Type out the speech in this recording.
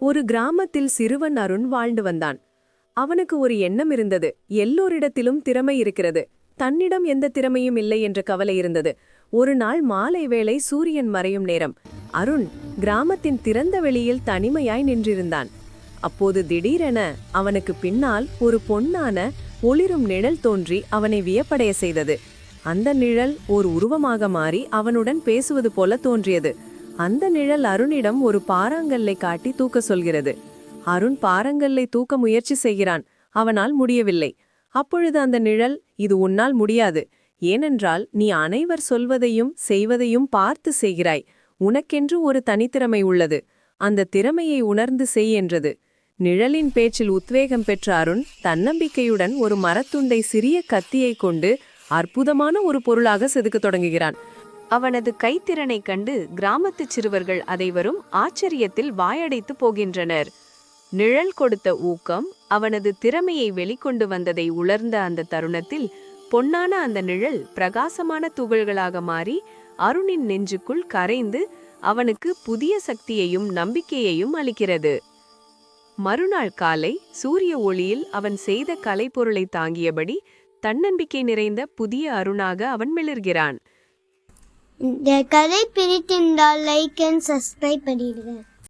ஒரு கிராமத்தில் சிறுவன் அருண் வாழ்ந்து வந்தான். அவனுக்கு ஒரு எண்ணம் இருந்தது. எல்லோரிடத்திலும் திறமை இருக்கிறது. தன்னிடம் எந்த திறமையும் இல்லை என்ற கவலை இருந்தது. ஒரு நாள் மாலை வேளை சூரியன் மறையும் நேரம். அருண் கிராமத்தின் திறந்த வெளியில் தனிமையாய் நின்றிருந்தான். அப்போது திடீரென அவனுக்கு பின்னால் ஒரு பொன்னான ஒளிரும் நிழல் தோன்றி அவனை வியப்படைய செய்தது. அந்த நிழல் ஓர் உருவமாக மாறி அவனுடன் பேசுவது போல தோன்றியது. அந்த நிழல் அருணிடம் ஒரு பாறாங்கல்லை காட்டி தூக்க சொல்கிறது. அருண் பாறாங்கல்லை தூக்க முயற்சி செய்கிறான். அவனால் முடியவில்லை. அப்பொழுது அந்த நிழல் இது உன்னால் முடியாது. ஏனென்றால் நீ அனைவர் சொல்வதையும் செய்வதையும் பார்த்து செய்கிறாய். உனக்கென்று ஒரு தனித்திறமை உள்ளது. அந்த திறமையை உணர்ந்து செய் என்றது. நிழலின் பேச்சில் உத்வேகம் பெற்ற அருண் தன்னம்பிக்கையுடன் ஒரு மரத்துண்டை சிறிய கத்தியை கொண்டு அற்புதமான ஒரு பொருளாக செதுக்கத் தொடங்குகிறான். அவனது கைத்திறனைக் கண்டு கிராமத்துச் சிறுவர்கள் அதைவரும் ஆச்சரியத்தில் வாயடைத்து போகின்றனர். நிழல் கொடுத்த ஊக்கம் அவனது திறமையை வெளிக்கொண்டு வந்ததை உணர்ந்த அந்த தருணத்தில் பொன்னான அந்த நிழல் பிரகாசமான துகள்களாக மாறி அருணின் நெஞ்சுக்குள் கரைந்து அவனுக்கு புதிய சக்தியையும் நம்பிக்கையையும் அளிக்கிறது. மறுநாள் காலை சூரிய ஒளியில் அவன் செய்த கலைப்பொருளை தாங்கியபடி தன்னம்பிக்கை நிறைந்த புதிய அருணாக அவன் மிளர்கிறான். இந்த கதை பிடித்திருந்தால் லைக் அண்ட் சப்ஸ்கிரைப் பண்ணிடுங்க.